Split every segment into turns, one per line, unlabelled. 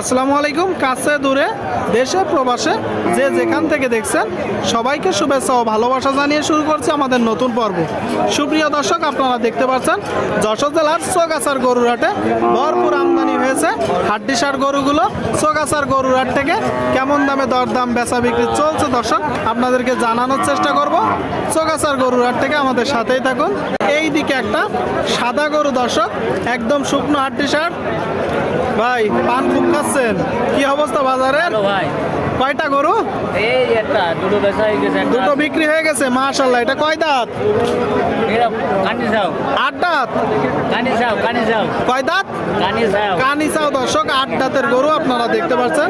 আসসালামু আলাইকুম, কাছে দূরে, দেশে, প্রবাসে, যে যেখান থেকে দেখছেন, সবাইকে শুভেচ্ছা ও ভালোবাসা জানিয়ে শুরু করছি আমাদের নতুন পর্ব। সুপ্রিয় দর্শক, আপনারা দেখতে পাচ্ছেন, যশোর জেলার চোগাছার গরুরহাটে ভরপুর আমদানি হয়েছে হাড্ডিসার গরুগুলো। চোগাছার গরুরহাট থেকে কেমন দামে দরদাম বেচা বিক্রি চলছে দর্শক, আপনাদেরকে জানানোর চেষ্টা করব। চোগাছার গরুরহাট থেকে আমাদের সাথেই থাকুন। এই দিকে একটা সাদা গরু দর্শক, একদম শুকনো হাড্ডিসার। ভাই পান খুব খাচ্ছেন। কি অবস্থা
বাজারে ভাই।
কয়টা গরু?
এই একটা দুটো বেচা হয়ে গেছে
দুটো বিক্রি হয়ে গেছে মাশাল্লাহ এটা কয় দাঁত? আট দাঁত?
কানি যাও কানি যাও
কয় দাঁত? কানিসাও দর্শক আট দাঁতের গরু আপনারা দেখতে পাচ্ছেন।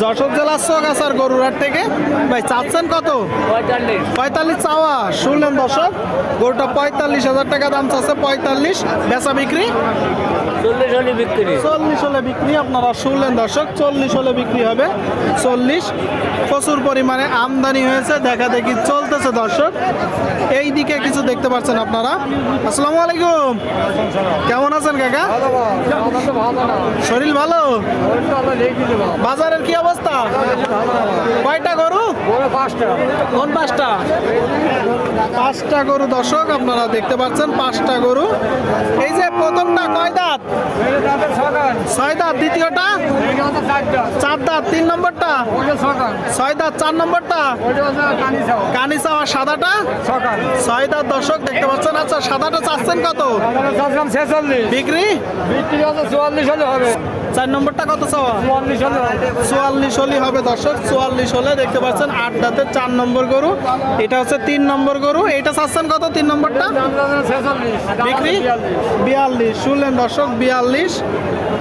যশোর জেলার গরুরার থেকে। ভাই চাচ্ছেন কত?
পঁয়তাল্লিশ।
পঁয়তাল্লিশ চাওয়া। শুনলেন দর্শক গরুটা পঁয়তাল্লিশ হাজার টাকা দাম চাচ্ছে পঁয়তাল্লিশ। বেচা বিক্রি?
চল্লিশ হলে বিক্রি।
চল্লিশ হলে বিক্রি আপনারা শুনলেন দর্শক চল্লিশ হলে বিক্রি হবে। চল্লিশ প্রচুর পরিমাণে আমদানি হয়েছে দেখা দেখি চলতেছে দর্শক। এই দিকে কিছু দেখতে পাচ্ছেন আপনারা? আসসালামু আলাইকুম। কেমন আছেন কাকা? শরীর ভালো? বাজারের কি অবস্থা? কয়টা গরু? কোন পাঁচটা? পাঁচটা গরু দর্শক আপনারা দেখতে পাচ্ছেন, পাঁচটা গরু। এই যে প্রথমটা কয় দাঁত? দাঁত দ্বিতীয়টা? চার দাঁত তিন নম্বরটা? ছয় দাঁত চার নম্বরটা? কানি চাওয়া সাদাটা? ছয় দাঁত দর্শক দেখতে পাচ্ছেন? আচ্ছা সাদাটা চাচ্ছেন কত? বিক্রি?
চুয়াল্লিশ হলে হবে।
চার নম্বরটা কত চাওয়া?
চুয়াল্লিশ হলে হবে।
দর্শক চুয়াল্লিশ হলে দেখতে পাচ্ছেন আট চার নম্বর গরু এটা হচ্ছে তিন নম্বর গরু এটা চাচ্ছেন কত তিন নম্বরটা? বিক্রি? বিয়াল্লিশ শুনলেন দর্শক বিয়াল্লিশ।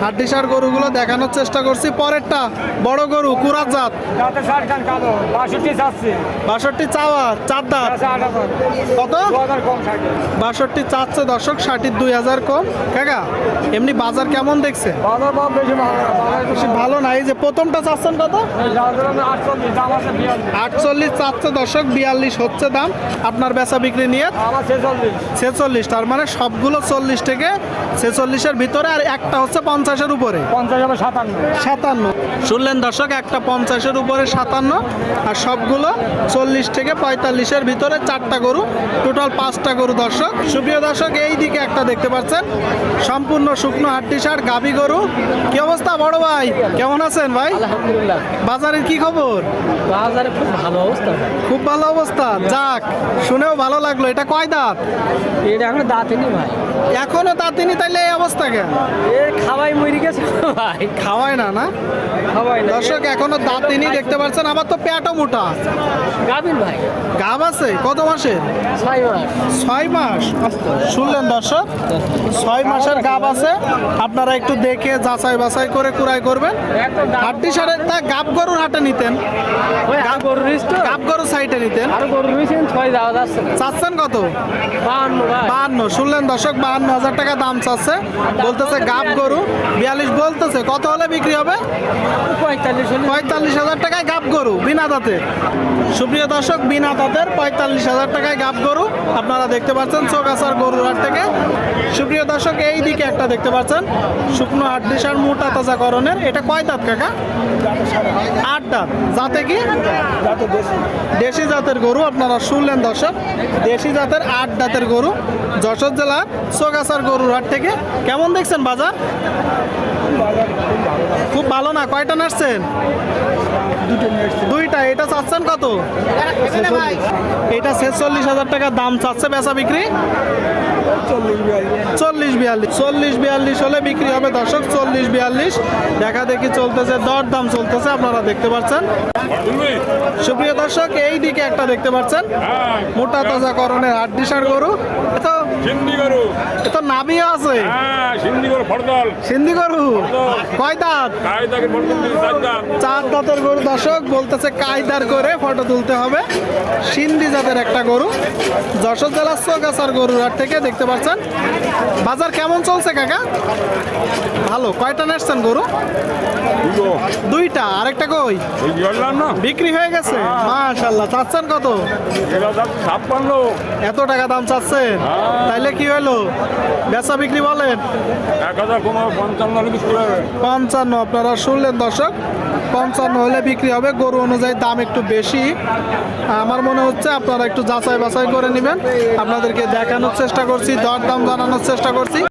হাড্ডিসার গরুগুলো দেখানোর চেষ্টা করছি পরেরটা বড় গরু কুরাত জাত।
বাষট্টি
চাওয়া চার দাঁত। কত? বাষট্টি চাচ্ছে দর্শক ষাটির দুই হাজার কম। কাকা এমনি বাজার কেমন দেখছে?
ভালো না বাজার
বেশি ভালো না, এই যে প্রথমটা চাচ্ছেন কত?
আটচল্লিশ দাম আছে বিয়াল্লিশ
হচ্ছে দাম। আপনার বেচা বিক্রি নিয়ে
ছেচল্লিশ,
তার মানে সবগুলো চল্লিশ থেকে ছেচল্লিশের ভিতরে, আর একটা হচ্ছে পঞ্চাশের উপরে।
পঞ্চাশ সাতান্ন।
সাতান্ন শুনলেন দর্শক, একটা পঞ্চাশের উপরে সাতান্ন, আর সবগুলো চল্লিশ থেকে পঁয়তাল্লিশের ভিতরে চারটা গরু, টোটাল পাঁচটা গরু দর্শক। সুপ্রিয় দর্শক এই দিকে একটা দেখতে পাচ্ছেন, সম্পূর্ণ শুকনো হাড্ডি সার গাভী গরু কি অবস্থা বড় ভাই? কেমন আছেন ভাই?
আলহামদুলিল্লাহ।
বাজারের কি খবর?
বাজারে খুব ভালো অবস্থা
খুব ভালো অবস্থা। যাক শুনেও ভালো লাগল। এটা কয় দাঁত?
এটা এখন দাঁতেনি ভাই।
এখনও দাঁতিনি তাইলে এই অবস্থা কেন?
এর খাওয়াই মরি গেছে ভাই।
খাওয়ায় না না?
খাওয়াই না।
দর্শক এখনও দাঁতিনি দেখতে পাচ্ছেন। আবার তো পেটও মোটা
গাবিন ভাই।
গাব আছে? কত মাসের?
ছয় মাস।
ছয় মাস? শুনলেন দর্শক? ছয় মাসের গাব আছে। আপনারা একটু দেখে যাচাই বাছাই করে কুড়াই করবেন। হাড্ডি সারের তা গাব গরুর হাটে নিতেন। গাব গরুর সাইডে নিতেন। চাচ্ছেন কত?
বাহান্ন।
বাহান্ন শুনলেন দর্শক বাহান্ন হাজার টাকা দাম চাচ্ছে। বলতেছে গাব গরু বিয়াল্লিশ বলতেছে কত হলে বিক্রি হবে?
পঁয়তাল্লিশ
পঁয়তাল্লিশ হাজার টাকায় গাব গরু বিনা দাঁতের সুপ্রিয় দর্শক বিনা দাঁতের পঁয়তাল্লিশ হাজার টাকায় গাব গরু আপনারা দেখতে পাচ্ছেন চোগাছার গরুর হাট থেকে। সুপ্রিয় দর্শক এই দিকে একটা দেখতে পাচ্ছেন শুকনো হাড্ডিসার মোটা তাজা করণের এটা কয় দাঁত কাকা? আট দাঁত। যাতে কি? দেশি জাতের গরু আপনারা শুনলেন দর্শক দেশি জাতের আট দাঁতের গরু। যশোর জেলার চোগাছার গরুর হাট থেকে। কেমন দেখছেন বাজার? খুব ভালো না? কয়টা নাচছেন দুটো দুইটা এটা চাচ্ছেন কত? এটা ছেচল্লিশ হাজার টাকা দাম চাচ্ছে বেচা বিক্রি। চল্লিশ বিয়াল্লিশ চল্লিশ বিয়াল্লিশ হলে বিক্রি হবে দর্শক, চল্লিশ বিয়াল্লিশ। দেখা দেখি চলতেছে দর দাম চলতেছে, আপনারা দেখতে পাচ্ছেন। সুপ্রিয় দর্শক, এই দিকে একটা দেখতে পাচ্ছেন। মোটা তাজা করণের এ তো
গরু
তো নাবিও আছে।
সিন্ধি গরু।
কয় দাঁত? চার দাঁতের গরু, দর্শক, বলতেছে কায়দার করে ফটো তুলতে হবে। সিন্ধি জাতের একটা গরু। যশোর জেলার চৌগাছার গরুর হাট থেকে দেখতে পাচ্ছেন। বাজার কেমন চলছে কাকা? ভালো। কয়টা নেসছেন গরু? দুইটা। আরেকটা কই? বিক্রি হয়ে গেছে? মাশাল্লাহ চাচ্ছেন কত?
ছাপ্পান্ন।
এত টাকা দাম চাচ্ছেন? তাইলে কি হলো বেচা বিক্রি বলেন।
এক হাজার
পঞ্চান্ন আপনারা শুনলেন দর্শক। পঞ্চান্ন হলে বিক্রি হবে। গরু অনুযায়ী দাম একটু বেশি। আমার মনে হচ্ছে আপনারা একটু যাচাই বাছাই করে নেবেন। আপনাদেরকে দেখানোর চেষ্টা করছি দর দাম জানানোর চেষ্টা করছি।